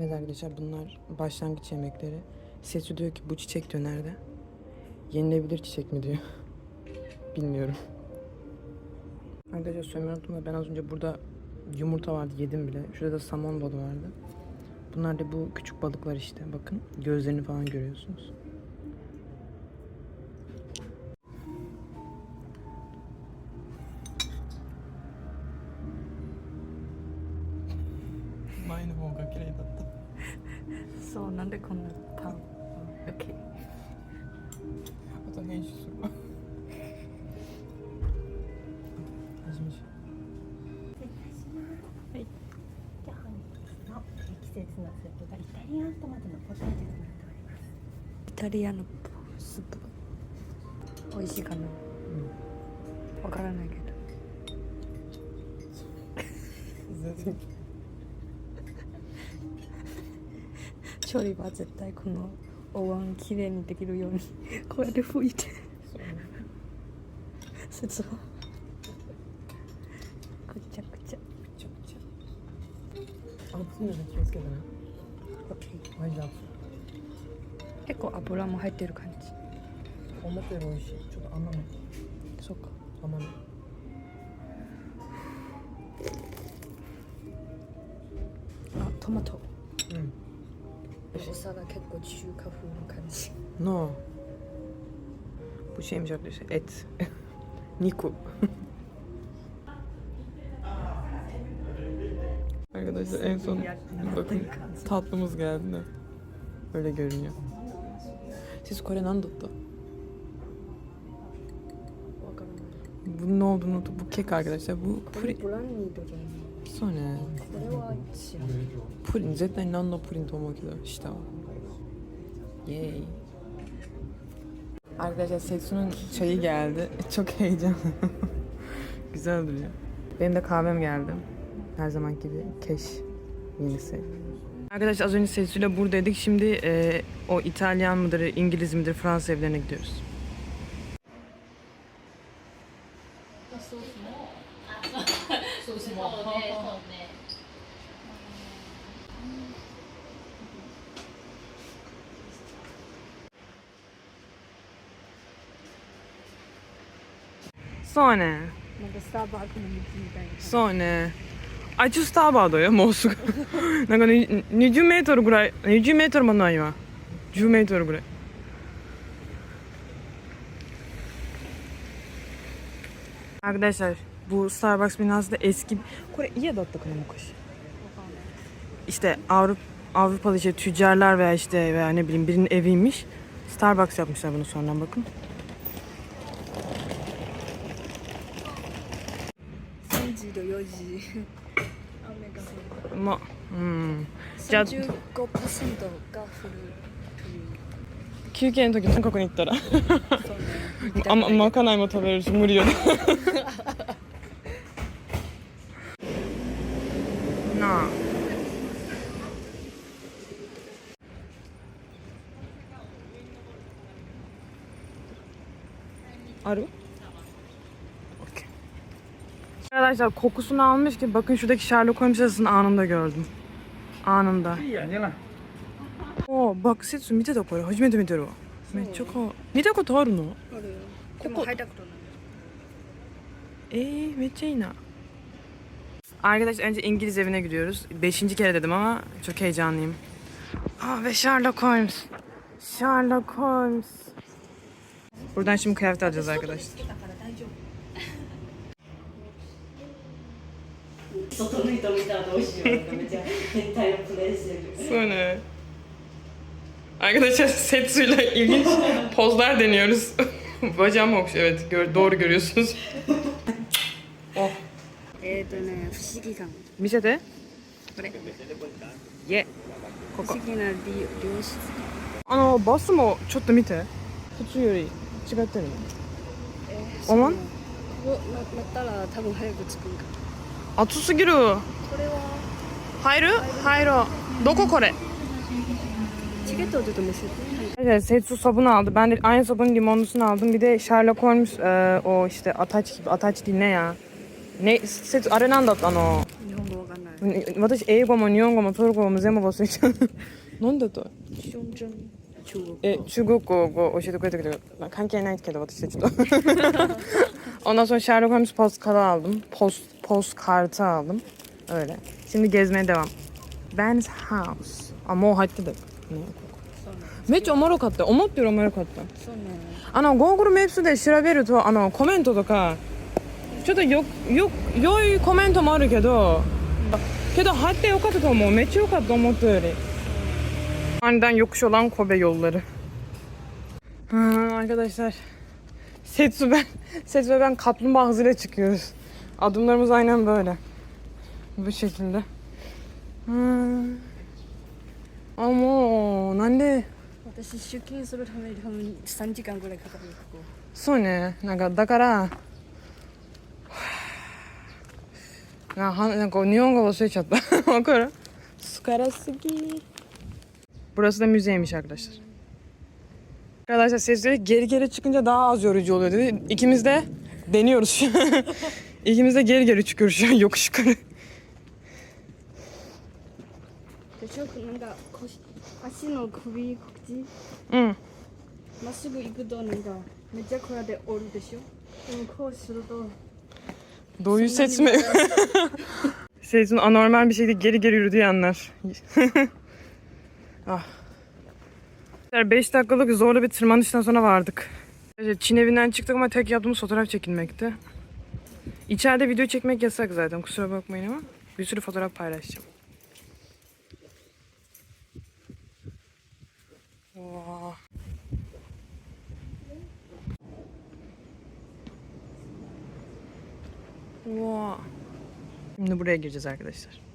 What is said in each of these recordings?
Evet arkadaşlar bunlar başlangıç yemekleri. Seçi diyor ki bu çiçek diyor nerede? Yenilebilir çiçek mi diyor. Bilmiyorum. Arkadaşlar söylemeyi unuttum da ben az önce burada yumurta vardı yedim bile. Şurada da samon balığı vardı. Bunlar da bu küçük balıklar işte. Bakın gözlerini falan görüyorsunuz. Aynı bonga kirei そうなんでこんなパン？OK また編集するわ。始めしじゃあ本日の季節のスープがイタリアントマトのポタージュとなっております。イタリアのスープ美味しいかな？わからないけど。全然調理は絶対このお椀きれいにできるように こうやって拭いて。節をくちゃくちゃ。ちゃくちゃ。あ熱いので気をつけてね。OK マジ結構油も入ってる感じ。思ったより美味しい。ちょっと甘め。そうか。甘め。あトマト。うん お皿結構中華風な感じ No. Bu şeymiş arkadaşlar et. Niku. arkadaşlar en son bakın tatlımız geldi de. Öyle görünüyor. Siz Kore nandotta. わからない Bunun ne olduğunu unuttum. Bu kek arkadaşlar. Bu これ puri. ブランニードじゃない Sonra これは知らない プリン絶対何のプリンと思うけど下はイエーイ Arkadaşlar Setsu'nun çayı geldi. Çok heyecanlı. Güzel duruyor. Benim de kahvem geldi. Her zaman gibi keş yenisi. Arkadaşlar az önce Setsu'yla buradaydık. Şimdi e, o İtalyan mıdır, İngiliz midir, Fransız evlerine gidiyoruz. そうね。なんかスターバックの道みたいなそうね。あ一応スターバードよ、もうすぐ。なんかね、20メートルぐらい、20メートルもないわ。10メートルぐらい。Arkadaşlar bu Starbucks binası da eski Kore iyi adatta Kore İşte Avrupa Avrupalı işte tüccarlar veya işte veya ne bileyim birinin eviymiş. Starbucks yapmışlar bunu sonradan bakın. 時と4時。雨が降る Ma hmm. じゃあ35%が降る休憩の時韓国に行ったら。そうね。あままかないも食べれるし無理よね Arkadaşlar kokusunu almış ki bakın şuradaki Sherlock Holmes yazısını anında gördüm. Anında. いいやんじゃないおバックセット見てたこれ初めて見てるわめっちゃかわいい見たことあるのあるよでも入ったことない ee,めっちゃいいな Arkadaşlar önce İngiliz evine gidiyoruz. Beşinci kere dedim ama çok heyecanlıyım. Aa ve Sherlock Holmes. Sherlock Holmes. Buradan şimdi kıyafet alacağız arkadaşlar. 外の人見たらどうしようとかめっちゃ変態をプレイしてる Sonra. Arkadaşlar Setsu'yla ilginç pozlar deniyoruz. Bacağım okşuyor evet gör, doğru görüyorsunuz. oh えっ、ー、とね不思議感見せてこれイェここ不思議な理良質あのバスもちょっと見て普通より違ってるのえおまんここななったら多分早く着くんか 暑すぎるこれは入る入ろうどここれチケットをちょっと見せて Evet, Setsu sabunu aldı. Ben de aynı sabunun limonlusunu aldım. Bir de Sherlock Holmes e, o işte ataç gibi ataç değil ne ya? Ne Setsu あれなんだったの日本語わかんない 私英語も日本語もトルコ語も全部忘れちゃうなんだと 숑 中国え中国語を教えてくれたけど、まあ、関係ないけど私たちと。Ondan sonra Sherlock Holmes postkartı aldım. Post, postkartı aldım. Öyle. Şimdi gezmeye devam. Ben's house. A もう入ってた。ね、めっちゃおもろかった。思ってるおもろかった。あの、Google メイプスで調べると、あの、コメントとか、ちょっとよ、よ、良いコメントもあるけど、けど入ってよかったと思う。めっちゃよかった、思ったより。Aniden yokuş olan Kobe yolları. Ha, arkadaşlar. Setsu ben, Setsu ve ben kaplumbağa hızıyla çıkıyoruz. Adımlarımız aynen böyle. Bu şekilde. Ha. Ama, なんで私出勤するために多分3時間ぐらいかかるよここそうねなんかだからなはなんか日本語忘れちゃったわかる疲すぎ Burası da müzeymiş arkadaşlar. Arkadaşlar sesleri geri geri çıkınca daha az yorucu oluyor dedi. İkimiz de deniyoruz şu an. İkimiz de geri geri çıkıyoruz şu an yokuş yukarı. でしょなんか腰足の首こっち Hı. まっすぐ行くとなんかめっちゃこうやって折るでしょでもこうすると Doğuyu ses mi? Sesin anormal bir şekilde geri geri yürüdüğü anlar. ah. 5 dakikalık zorlu bir tırmanıştan sonra vardık. Çin evinden çıktık ama tek yaptığımız fotoğraf çekilmekti. İçeride video çekmek yasak zaten kusura bakmayın ama bir sürü fotoğraf paylaşacağım. Vaa. Vaa. Şimdi buraya gireceğiz arkadaşlar.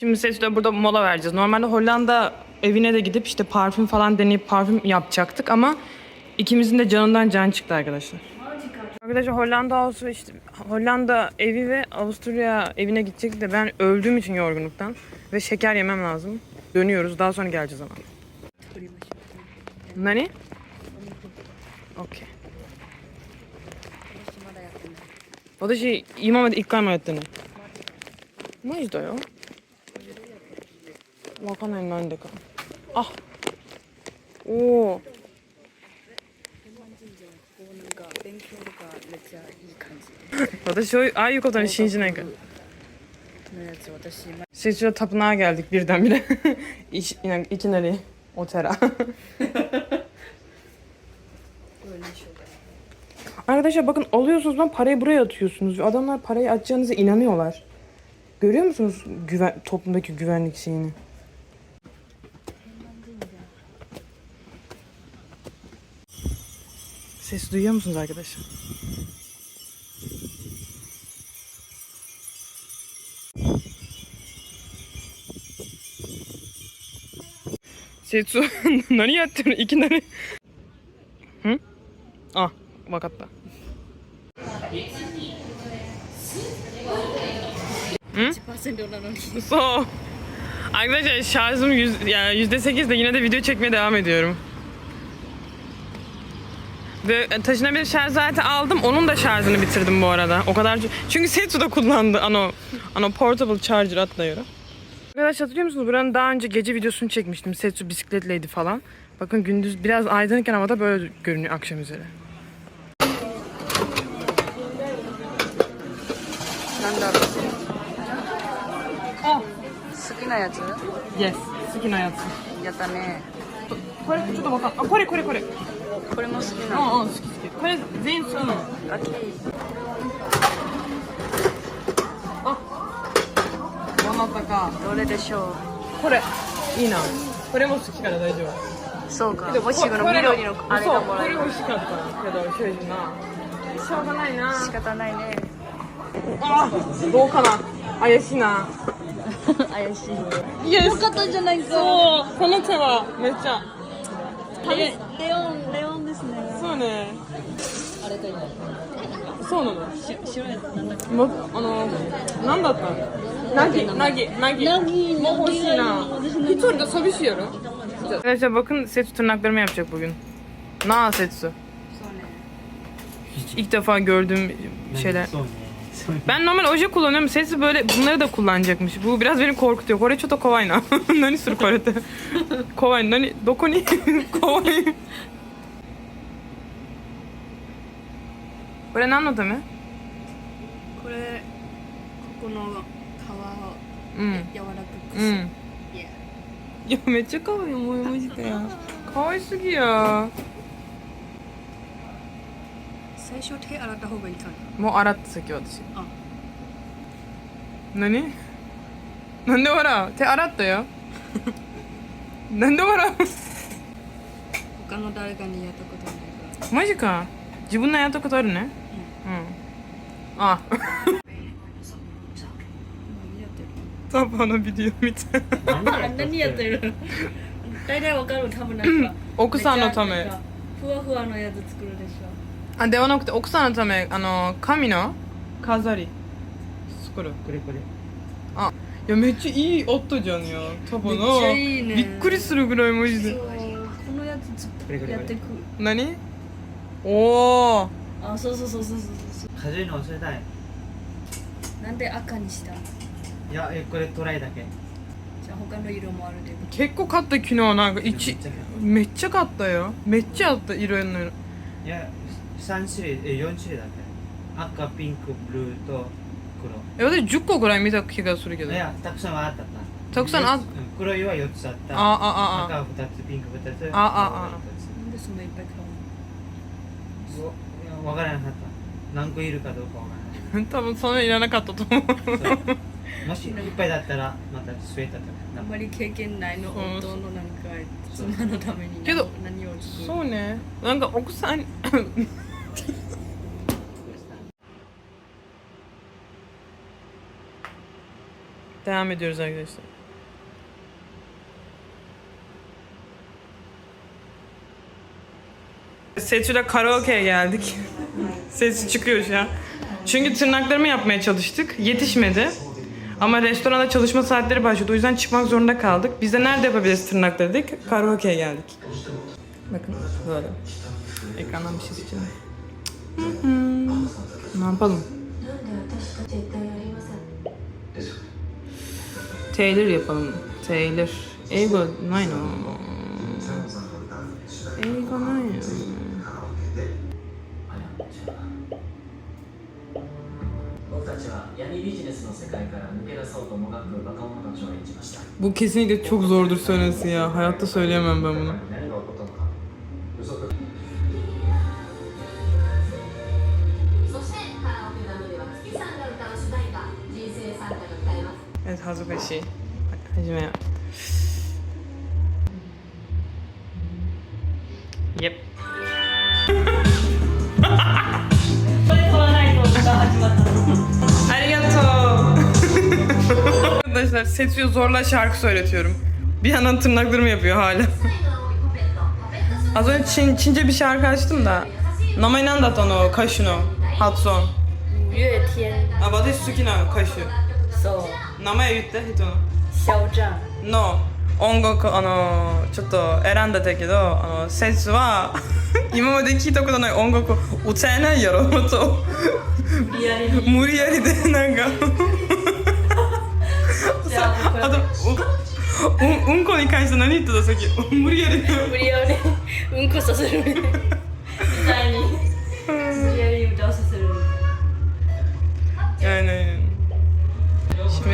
Şimdi size burada mola vereceğiz. Normalde Hollanda evine de gidip işte parfüm falan deneyip parfüm yapacaktık ama ikimizin de canından can çıktı arkadaşlar. Arkadaşlar Hollanda House işte Hollanda evi ve Avusturya evine gidecek de ben öldüğüm için yorgunluktan ve şeker yemem lazım. Dönüyoruz. Daha sonra geleceğiz ama. Nani? Okey. 私今まで一回もやってないマジだよわかんないなんでかあおおこうなんか勉強とかめっちゃいい感じ私そういうああいうことに信じないからのやつ私ま Seçiyor tapınağa geldik birdenbire. İş, yani ikinari otera. これ Arkadaşlar bakın alıyorsunuz lan parayı buraya atıyorsunuz. Adamlar parayı atacağınıza inanıyorlar. Görüyor musunuz güven, toplumdaki güvenlik şeyini? Ses duyuyor musunuz arkadaşlar? Setsu, nani yattın? İki nani? Hı? Ah, vakatta. Hmm? Onu So. Arkadaşlar şarjım yüz, yani %8 de yine de video çekmeye devam ediyorum. Ve e, taşınabilir şarj aleti aldım. Onun da şarjını bitirdim bu arada. O kadar çünkü Setu da kullandı. Ano ano portable charger atlıyorum. Arkadaşlar hatırlıyor musunuz? Buranın daha önce gece videosunu çekmiştim. Setu bisikletleydi falan. Bakın gündüz biraz aydınken havada böyle görünüyor akşam üzere. Ben de だろう好きなやつ？Yes. 好きなやつ。やったね。これちょっとわかんあ、これこれこれ。これも好きな。のうんうん、好き好き。これ全員好きなの。あきどなたか。どれでしょこれ。いいな。これも好きから大丈夫。うそうか。けどもしこの緑のあれがもらえるそうこれ美味しかったけど正直な。しょうがないな。仕方ないね。あどうかな。怪しいな怪しいイエよかったじゃないかそうこの手はめっちゃレレオンレオンですねそうねあれだよそうなのし白いやつなんだっけもあの何だったのナギナギナギナギもう欲しいなナギ一人で寂しいやろ Arkadaşlar bakın Setsu tırnaklarımı yapacak bugün. Na Setsu. そうね Hiç ilk defa gördüğüm şeyler. そうねそうね Ben normal oje kullanıyorum. Setsu böyle bunları da kullanacakmış. Bu biraz beni korkutuyor. Kore çok da kovay na. Nani suru korete. Kovay nani doko ni kovay. これ何のためこれここの皮をうん。柔らかくする、うん。 Yeah いや、めっちゃ可愛い思いましたよ。可愛すぎや。 最初手洗った方がいいかなもう洗った先私。あ。何？なんで笑う？手洗ったよ。なんで笑他の誰かにやったことないから。うマジか。自分のやったことあるね。うん。あ、もうやってる？パパのビデオ見た。あ何やってる？大体わかる多分なんか。奥さんのため。めっちゃなんかふわふわのやつ作るでしょあ、ではなくて奥さんのため、あの、髪の？飾り。作る。これこれ。いや、めっちゃいい夫じゃんよ。パパの。めっちゃいいね。びっくりするぐらいマジで。そうこのやつつこれこれこれ。やってく何？おー。あそうそうそうそうそうそう。風の忘れたい。なんで赤にした？いやえこれトライだけ。じゃあ他の色もあるで。結構買った昨日なんか一。めっちゃ買った。よ。めっちゃあったいろんないや三種類え四種類だけ？赤ピンクブルーとえ私10個ぐらい見た気がするけど。黒いやたくさんはあったたくさんあうん黒いは4つあった。ああああ赤は2つピンク2つあああなんでそんないっぱい買うそういやわからなかった。何個いるかどうかわからない。多分それいらなかったと思う。もしいっぱいだったらまたスウェーターとあんまり経験ないの夫のなんか妻のためにけど何をそうね。なんか奥さん Devam ediyoruz arkadaşlar. Seçil'e karaoke'ye geldik. Ses çıkıyor şu an. Çünkü tırnaklarımı yapmaya çalıştık. Yetişmedi. Ama restoranda çalışma saatleri başladı. O yüzden çıkmak zorunda kaldık. Biz de nerede yapabiliriz tırnakları dedik. Karaoke'ye geldik. Bakın böyle. Ekrandan bir şey seçelim. Hmm. Ne yapalım? Taylor yapalım. Taylor. Ego, nine o. Ego, nine bu kesinlikle çok zordur söylemesi ya. Hayatta söyleyemem ben bunu. Evet hazır bir şey. Hacime. Yep. Arigato. Arkadaşlar Setsu'ya zorla şarkı söyletiyorum. Bir yandan tırnaklarımı yapıyor hala. 最後の青いパペットパペット Az önce Çin, Çince bir şarkı açtım da. 名前なんだったの そう。名前言って人の。肖战の音楽あのちょっと選んだんだけどあのセスは 今まで聞いたことない音楽を歌えないやろと。無理やり。に無理やりでなんか。じゃああとおうんうんこに関して何言ってたさっき。無理やり。無理やり。うんこさせるみたいに